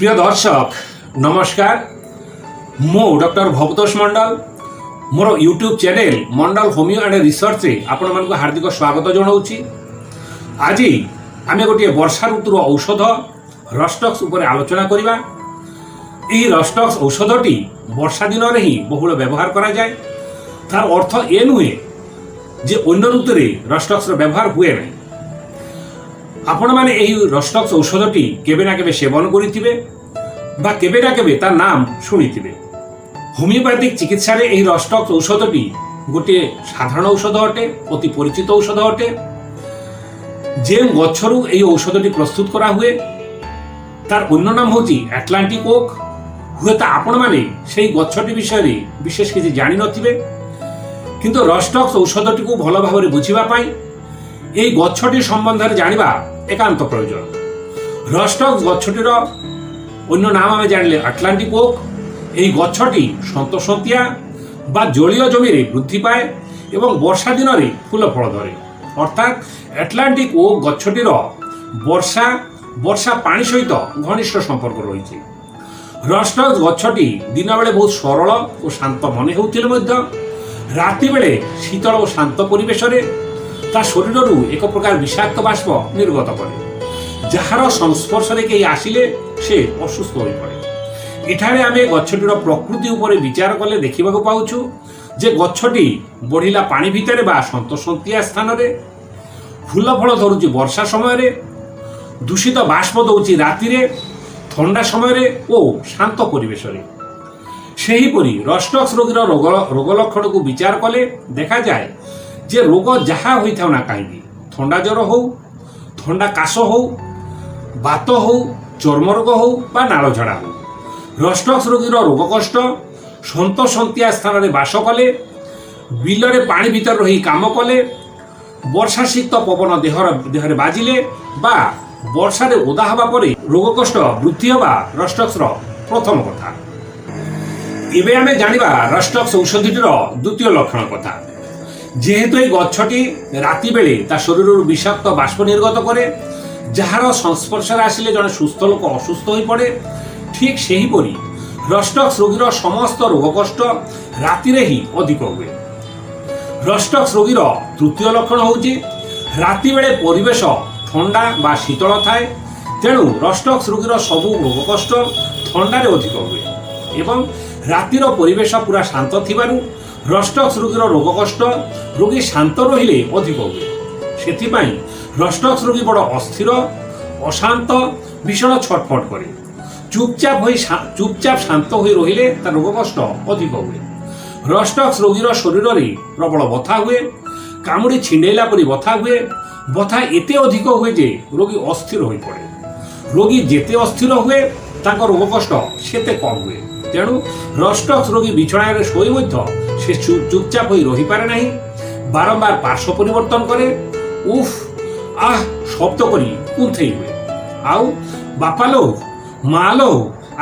প্রিয় দর্শক নমস্কার মো doctor Bhabatosh Mondal more YouTube channel Mondal homeo and ରିସର୍ଚ୍ଚରେ ଆପଣମାନଙ୍କୁ ହାର୍ଦ୍ଦିକ ସ୍ୱାଗତ ଜଣାଉଛି ଆଜି ଆମେ ଗୋଟିଏ ବର୍ଷା ଋତୁର ଔଷଧ ରଷ୍ଟକ୍ସ ଉପରେ ଆଲୋଚନା କରିବା ଏହି ରଷ୍ଟକ୍ସ ଔଷଧଟି ବର୍ଷା ଦିନରେ ହିଁ ବହୁଳ ବ୍ୟବହାର କରାଯାଏ ତାର ଅର୍ଥ ଏ ନୁହେଁ ଯେ ଅନ୍ୟ ଋତୁରେ ରଷ୍ଟକ୍ସର ବ୍ୟବହାର ହୁଏ ନାହିଁ ଆପଣମାନେ ଏହି ରଷ୍ଟକ୍ସ ଔଷଧଟି କେବେ ନା କେବେ ସେବନ କରିଥିବେ বা କେବେ ନା କେବେ ତା ନାମ ଶୁଣିଥିବେ হোমিওପ୍ୟାଥିକ ଚିକିତ୍ସାରେ ଏହି ରଷ୍ଟକ୍ସ ଔଷଧଟି ଗୋଟିଏ ସାଧାରଣ ଔଷଧ ଅଟେ ଅତି ପରିଚିତ ଔଷଧ ଅଟେ ଯେଉଁ ଗଛରୁ ଏହି ଔଷଧଟି ପ୍ରସ୍ତୁତ କରାହୁଏ তার অন্য নাম হচ্ছে আটলান্টিক ওক হুয়েত আপনার সেই গছটি বিষয়ে বিশেষ কিছু জানি নথিবে কিন্তু রস্টক্স ঔষধটি ভালো ভাবে বুঝবা এই গছটি সম্বন্ধে জাঁয়া একান্ত প্রয়োজন রস্টক্স গচ্ছটির অন্য নাম আমি জানলে আটলান্টিক ওক এই গচ্ছটি সন্তসন্তিয়া বা জলীয় জমিরে বৃদ্ধি পায় এবং বর্ষা দিনরে ফুল ফল ধরে অর্থাৎ আটলান্টিক ওক গচ্ছটির বর্ষা বর্ষা পানি সহিত ঘনিষ্ঠ সম্পর্ক রয়েছে রসটক্স গচ্ছটি দিনবেলে বহু সরল ও শান্ত মনে হচ্ছিল মধ্য রাত্রিবেলে শীতল ও শান্ত পরিবেশরে ତା ଶରୀରରୁ ଏକ ପ୍ରକାର ବିଷାକ୍ତ ବାଷ୍ପ ନିର୍ଗତ କରେ ଯାହାର ସଂସ୍ପର୍ଶରେ କେହି ଆସିଲେ ସେ ଅସୁସ୍ଥ ହୋଇପଡ଼େ ଏଠାରେ ଆମେ ଗଛଟିର ପ୍ରକୃତି ଉପରେ ବିଚାର କଲେ ଦେଖିବାକୁ ପାଉଛୁ ଯେ ଗଛଟି ବଢ଼ିଲା ପାଣି ଭିତରେ ବା ସନ୍ତସନ୍ତିଆ ସ୍ଥାନରେ ଫୁଲ ଫଳ ଧରୁଛି ବର୍ଷା ସମୟରେ ଦୂଷିତ ବାଷ୍ପ ଦେଉଛି ରାତିରେ ଥଣ୍ଡା ସମୟରେ ଓ ଶାନ୍ତ ପରିବେଶରେ ସେହିପରି ରଷ୍ଟକ୍ସ ରୋଗୀର ରୋଗ ରୋଗ ଲକ୍ଷଣକୁ ବିଚାର କଲେ ଦେଖାଯାଏ ଯେ ରୋଗ ଯାହା ହୋଇଥାଉ ନା କାହିଁକି ଥଣ୍ଡା ଜ୍ୱର ହେଉ ଥଣ୍ଡା କାଶ ହେଉ ବାତ ହେଉ ଚର୍ମରୋଗ ହେଉ ବା ନାଳଝଡ଼ା ହେଉ ରଷ୍ଟକ୍ସ ରୋଗୀର ରୋଗ କଷ୍ଟ ସନ୍ତସନ୍ତିଆ ସ୍ଥାନରେ ବାସ କଲେ ବିଲରେ ପାଣି ଭିତରେ ରହି କାମ କଲେ ବର୍ଷା ଶୀତ ପବନ ଦେହର ଦେହରେ ବାଜିଲେ ବା ବର୍ଷାରେ ଓଦା ହେବା ପରେ ରୋଗ କଷ୍ଟ ବୃଦ୍ଧି ହେବା ରଷ୍ଟକ୍ସର ପ୍ରଥମ କଥା ଏବେ ଆମେ ଜାଣିବା ରଷ୍ଟକ୍ସ ଔଷଧିଟିର ଦ୍ୱିତୀୟ ଲକ୍ଷଣ କଥା যেহেতু এই গচ্ছটি রাতিবেলে তার শরীরের বিষাক্ত বাষ্প নির্গত করে যাহার সংস্পর্শে আসিলে জন সুস্থ লোক অসুস্থ হয়ে পড়ে ঠিক সেহিপরি রষ্টক্স রোগীর সমস্ত রোগকষ্ট রাতিরে হি ଅଧିକ ହୁଏ ରଷ୍ଟକ୍ସ ରୋଗୀର ତୃତୀୟ ଲକ୍ଷଣ ହେଉଛି ରାତିବେଳେ ପରିବେଶ ଥଣ୍ଡା ବା ଶୀତଳ ଥାଏ ତେଣୁ ରଷ୍ଟକ୍ସ ରୋଗୀର ସବୁ রোগকষ্ট ଥଣ୍ଡାରେ ଅଧିକ ହୁଏ ଏବଂ ରାତିର ପରିବେଶ ପୁରା ଶାନ୍ତ ଥିବାରୁ ରଷ୍ଟକ୍ସ ରୋଗୀର ରୋଗ କଷ୍ଟ ରୋଗୀ ଶାନ୍ତ ରହିଲେ ଅଧିକ ହୁଏ ସେଥିପାଇଁ ରଷ୍ଟକ୍ସ ରୋଗୀ ବଡ଼ ଅସ୍ଥିର ଅଶାନ୍ତ ଭୀଷଣ ଛଟଫଟ କରେ চুপচাপ হয়ে চুপচাপ শান্ত হয়ে ରହିଲେ ତା ରୋଗ କଷ୍ଟ ଅଧିକ ହୁଏ ରଷ୍ଟକ୍ସ ରୋଗୀର ଶରୀରରେ ପ୍ରବଳ ବଥା ହୁଏ କାମୁଡ଼ି ଛିଣ୍ଡେଇଲା ପରି ବଥା ହୁଏ ବଥା ଏତେ ଅଧିକ ହୁଏ ଯେ ରୋଗୀ ଅସ୍ଥିର ହୋଇପଡ଼େ ରୋଗୀ ଯେତେ ଅସ୍ଥିର ହୁଏ ତାଙ୍କ ରୋଗ କଷ୍ଟ ସେତେ କମ୍ ହୁଏ ତେଣୁ ରଷ୍ଟକ୍ସ ରୋଗୀ ବିଛଣାରେ ଶୋଇ ମଧ୍ୟ সে চুপচাপ হয়ে রহি পারে নাই বারংবার পার্শ্ব পরিবর্তন করে উফ আহ শব্দ করি কুন্থেই হুয়ে ଆଉ ବାପା ଲୋ ମା ଲୋ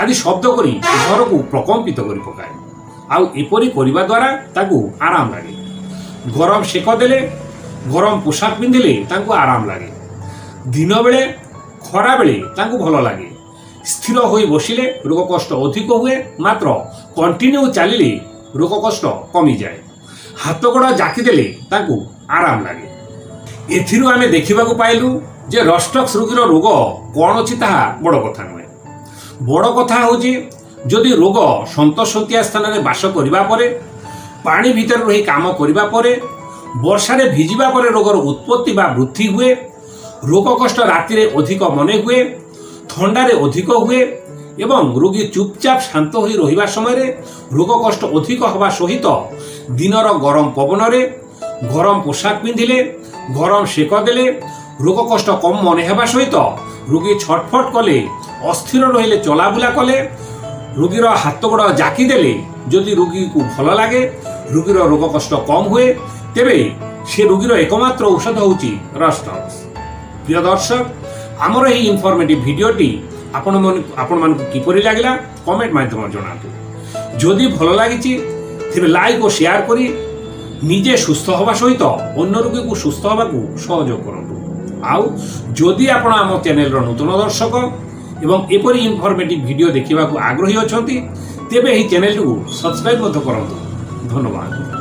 ଆଦି ଶବ୍ଦ କରି ଘରକୁ ପ୍ରକମ୍ପିତ କରି ପକାଏ ଆଉ ଏପରି କରିବା ଦ୍ୱାରା ତାଙ୍କୁ ଆରାମ ଲାଗେ ଗରମ ସେକ ଦେଲେ ଗରମ ପୋଷାକ ପିନ୍ଧିଲେ ତାଙ୍କୁ ଆରାମ ଲାଗେ ଦିନବେଳେ ଖରାବେଳେ ତାଙ୍କୁ ଭଲ ଲାଗେ ସ୍ଥିର ହୋଇ ବସିଲେ ରୋଗ କଷ୍ଟ ଅଧିକ ହୁଏ ମାତ୍ର କଣ୍ଟିନ୍ୟୁ ଚାଲିଲେ ରୋଗ କଷ୍ଟ କମିଯାଏ ହାତ ଗୋଡ଼ ଜାକିଦେଲେ ତାଙ୍କୁ ଆରାମ ଲାଗେ ଏଥିରୁ ଆମେ ଦେଖିବାକୁ ପାଇଲୁ ଯେ ରଷ୍ଟକ୍ସ ରୋଗୀର ରୋଗ କ'ଣ ଅଛି ତାହା ବଡ଼ କଥା ନୁହେଁ ବଡ଼ କଥା ହେଉଛି ଯଦି ରୋଗ ସନ୍ତସନ୍ତିଆ ସ୍ଥାନରେ ବାସ କରିବା ପରେ ପାଣି ଭିତରେ ରହି କାମ କରିବା ପରେ ବର୍ଷାରେ ଭିଜିବା ପରେ ରୋଗର ଉତ୍ପତ୍ତି ବା ବୃଦ୍ଧି ହୁଏ ରୋଗ କଷ୍ଟ ରାତିରେ ଅଧିକ ମନେ ହୁଏ ଥଣ୍ଡାରେ ଅଧିକ ହୁଏ এবং রোগী চুপচাপ শান্ত হয়ে রহিবার সময় রোগ কষ্ট অধিক হওয়া সহিত দিনর গরম পবনরে গরম পোশাক পিঁধিলে গরম শেক দেলে রোগ কষ্ট কম মনে হওয়া সহিত রোগী ছটফট কলে অস্থির রহিলে চলাবুলা কলে রোগীর হাত গোড় জাকি দেলে যদি রোগীকে ভালো লাগে রোগীর রোগ কষ্ট কম হয়ে তেবে সে রোগীর একমাত্র ঔষধ হচ্ছে রস প্রিয় দর্শক আমার এই ইনফরমেটিভ ভিডিওটি ଆପଣମାନେ ଆପଣମାନଙ୍କୁ କିପରି ଲାଗିଲା କମେଣ୍ଟ ମାଧ୍ୟମରେ ଜଣାନ୍ତୁ ଯଦି ଭଲ ଲାଗିଛି ତେବେ ଲାଇକ୍ ଓ ସେୟାର କରି ନିଜେ ସୁସ୍ଥ ହେବା ସହିତ ଅନ୍ୟ ରୋଗୀକୁ ସୁସ୍ଥ ହେବାକୁ ସହଯୋଗ କରନ୍ତୁ ଆଉ ଯଦି ଆପଣ ଆମ ଚ୍ୟାନେଲର ନୂତନ ଦର୍ଶକ ଏବଂ ଏପରି ଇନଫର୍ମେଟିଭ୍ ଭିଡ଼ିଓ ଦେଖିବାକୁ ଆଗ୍ରହୀ ଅଛନ୍ତି ତେବେ ଏହି ଚ୍ୟାନେଲଟିକୁ ସବସ୍କ୍ରାଇବ୍ ମଧ୍ୟ କରନ୍ତୁ ଧନ୍ୟବାଦ